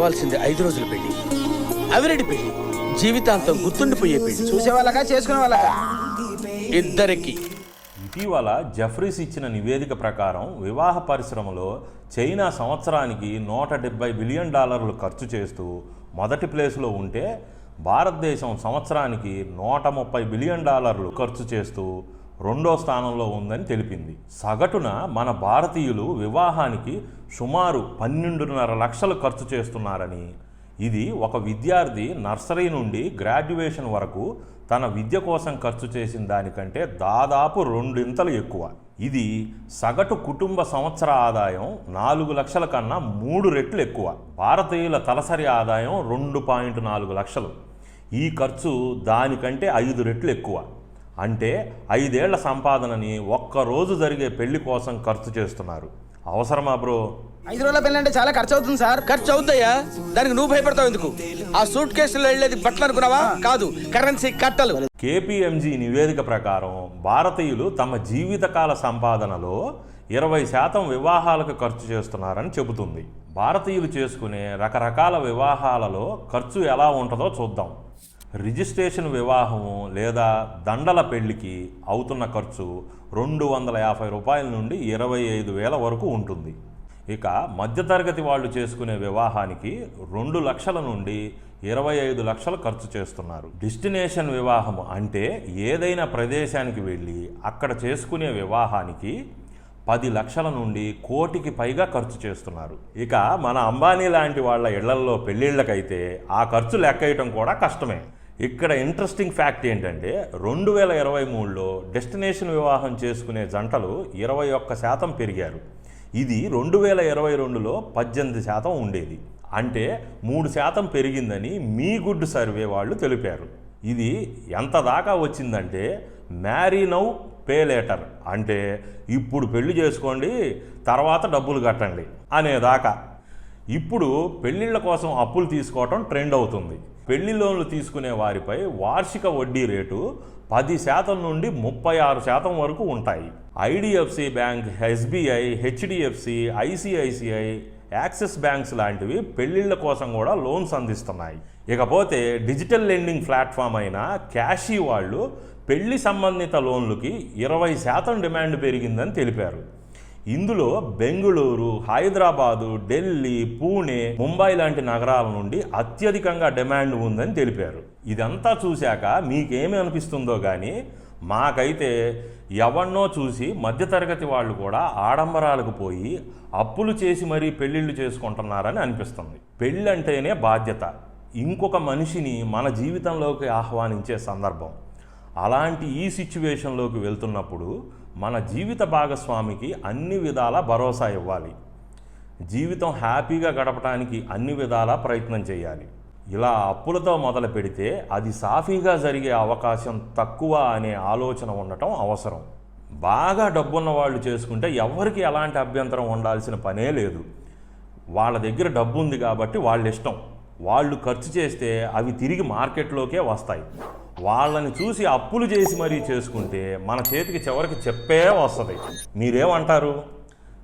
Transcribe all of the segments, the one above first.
కావాల్సింది ఐదు రోజుల పెళ్ళి. అవిరెడ్డి పెళ్ళి. జీవితాంతం గుర్తుండిపోయే పెళ్ళి. చూసే వాళ్ళగా చేసుకునే వాళ్ళగా ఇద్దరికి. ఇటీవల జఫ్రీస్ ఇచ్చిన నివేదిక ప్రకారం వివాహ పరిశ్రమలో చైనా సంవత్సరానికి నూట డెబ్బై బిలియన్ డాలర్లు ఖర్చు చేస్తూ మొదటి ప్లేస్లో ఉంటే భారతదేశం సంవత్సరానికి నూట ముప్పై బిలియన్ డాలర్లు ఖర్చు చేస్తూ రెండో స్థానంలో ఉందని తెలిపింది. సగటున మన భారతీయులు వివాహానికి సుమారు పన్నెండున్నర లక్షలు ఖర్చు చేస్తున్నారని. ఇది ఒక విద్యార్థి నర్సరీ నుండి గ్రాడ్యుయేషన్ వరకు తన విద్య కోసం ఖర్చు చేసిన దానికంటే దాదాపు రెండింతలు ఎక్కువ. ఇది సగటు కుటుంబ సంవత్సర ఆదాయం నాలుగు లక్షల కన్నా మూడు రెట్లు ఎక్కువ. భారతీయుల తలసరి ఆదాయం రెండు పాయింట్ నాలుగు లక్షలు. ఈ ఖర్చు దానికంటే ఐదు రెట్లు ఎక్కువ. అంటే ఐదేళ్ళ సంపాదనని ఒక్క రోజు జరిగే పెళ్ళి కోసం ఖర్చు చేస్తున్నారు. అవసరమా బ్రో? ఐదు రోజుల పెళ్ళి అంటే చాలా ఖర్చు అవుతుంది సార్. ఖర్చు అవుతాయా దానికి నువ్వు భయపడతావు ఎందుకు? ఆ సూట్ కేసులో వెళ్ళేది బట్టలు అనుకున్నావా? కాదు కరెన్సీ కట్టలు. కేపీఎంజీ నివేదిక ప్రకారం భారతీయులు తమ జీవితకాల సంపాదనలో ఇరవై శాతం వివాహాలకు ఖర్చు చేస్తున్నారని చెబుతుంది. భారతీయులు చేసుకునే రకరకాల వివాహాలలో ఖర్చు ఎలా ఉంటుందో చూద్దాం. రిజిస్ట్రేషన్ వివాహము లేదా దండల పెళ్ళికి అవుతున్న ఖర్చు రెండు వందల యాభై రూపాయల నుండి ఇరవై ఐదు వేల వరకు ఉంటుంది. ఇక మధ్యతరగతి వాళ్ళు చేసుకునే వివాహానికి రెండు లక్షల నుండి ఇరవై ఐదు లక్షలు ఖర్చు చేస్తున్నారు. డెస్టినేషన్ వివాహం అంటే ఏదైనా ప్రదేశానికి వెళ్ళి అక్కడ చేసుకునే వివాహానికి పది లక్షల నుండి కోటికి పైగా ఖర్చు చేస్తున్నారు. ఇక మన అంబానీ లాంటి వాళ్ళ ఇళ్ళల్లో పెళ్ళిళ్ళకైతే ఆ ఖర్చు లెక్కేయటం కూడా కష్టమే. ఇక్కడ ఇంట్రెస్టింగ్ ఫ్యాక్ట్ ఏంటంటే రెండు వేల ఇరవై మూడులో డెస్టినేషన్ వివాహం చేసుకునే జంటలు ఇరవై ఒక్క శాతం పెరిగారు. ఇది రెండు వేల ఇరవై రెండులో పద్దెనిమిది శాతం ఉండేది. అంటే మూడు శాతం పెరిగిందని మీ గుడ్ సర్వే వాళ్ళు తెలిపారు. ఇది ఎంత దాకా వచ్చిందంటే మ్యారీ నౌ పే లేటర్ అంటే ఇప్పుడు పెళ్ళి చేసుకోండి తర్వాత డబ్బులు కట్టండి అనేదాకా. ఇప్పుడు పెళ్ళిళ్ళ కోసం అప్పులు తీసుకోవటం ట్రెండ్ అవుతుంది. పెళ్ళి లోన్లు తీసుకునే వారిపై వార్షిక వడ్డీ రేటు పది శాతం నుండి ముప్పై ఆరు శాతం వరకు ఉంటాయి. IDFC bank SBI HDFC ICICI Axis banks లాంటివి పెళ్ళిళ్ళ కోసం కూడా లోన్స్ అందిస్తున్నాయి. ఇకపోతే డిజిటల్ లెండింగ్ ప్లాట్ఫామ్ అయిన క్యాషీ వాళ్ళు పెళ్ళి సంబంధిత లోన్లకి ఇరవై శాతం డిమాండ్ పెరిగిందని తెలిపారు. ఇందులో బెంగుళూరు హైదరాబాదు ఢిల్లీ పూణే ముంబై లాంటి నగరాల నుండి అత్యధికంగా డిమాండ్ ఉందని తెలిపారు. ఇదంతా చూశాక మీకేమి అనిపిస్తుందో కానీ మాకైతే ఎవన్నో చూసి మధ్యతరగతి వాళ్ళు కూడా ఆడంబరాలకు పోయి అప్పులు చేసి మరీ పెళ్ళిళ్ళు చేసుకుంటున్నారని అనిపిస్తుంది. పెళ్ళంటేనే బాధ్యత. ఇంకొక మనిషిని మన జీవితంలోకి ఆహ్వానించే సందర్భం. అలాంటి ఈ సిచ్యువేషన్లోకి వెళ్తున్నప్పుడు మన జీవిత భాగస్వామికి అన్ని విధాల భరోసా ఇవ్వాలి. జీవితం హ్యాపీగా గడపడానికి అన్ని విధాలా ప్రయత్నం చేయాలి. ఇలా అప్పులతో మొదలు పెడితే అది సాఫీగా జరిగే అవకాశం తక్కువ అనే ఆలోచన ఉండటం అవసరం. బాగా డబ్బున్న వాళ్ళు చేసుకుంటే ఎవరికి ఎలాంటి అభ్యంతరం ఉండాల్సిన పనే లేదు. వాళ్ళ దగ్గర డబ్బు ఉంది కాబట్టి వాళ్ళ ఇష్టం వాళ్ళు ఖర్చు చేస్తే అవి తిరిగి మార్కెట్లోకే వస్తాయి. వాళ్ళని చూసి అప్పులు చేసి మరీ చేసుకుంటే మన చేతికి చివరికి చెప్పే వస్తుంది. మీరేమంటారు?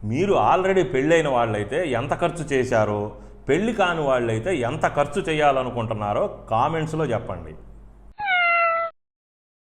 మీరు ఆల్రెడీ పెళ్ళైన వాళ్ళైతే ఎంత ఖర్చు చేశారో పెళ్ళి కాని వాళ్ళైతే ఎంత ఖర్చు చేయాలనుకుంటున్నారో కామెంట్స్లో చెప్పండి.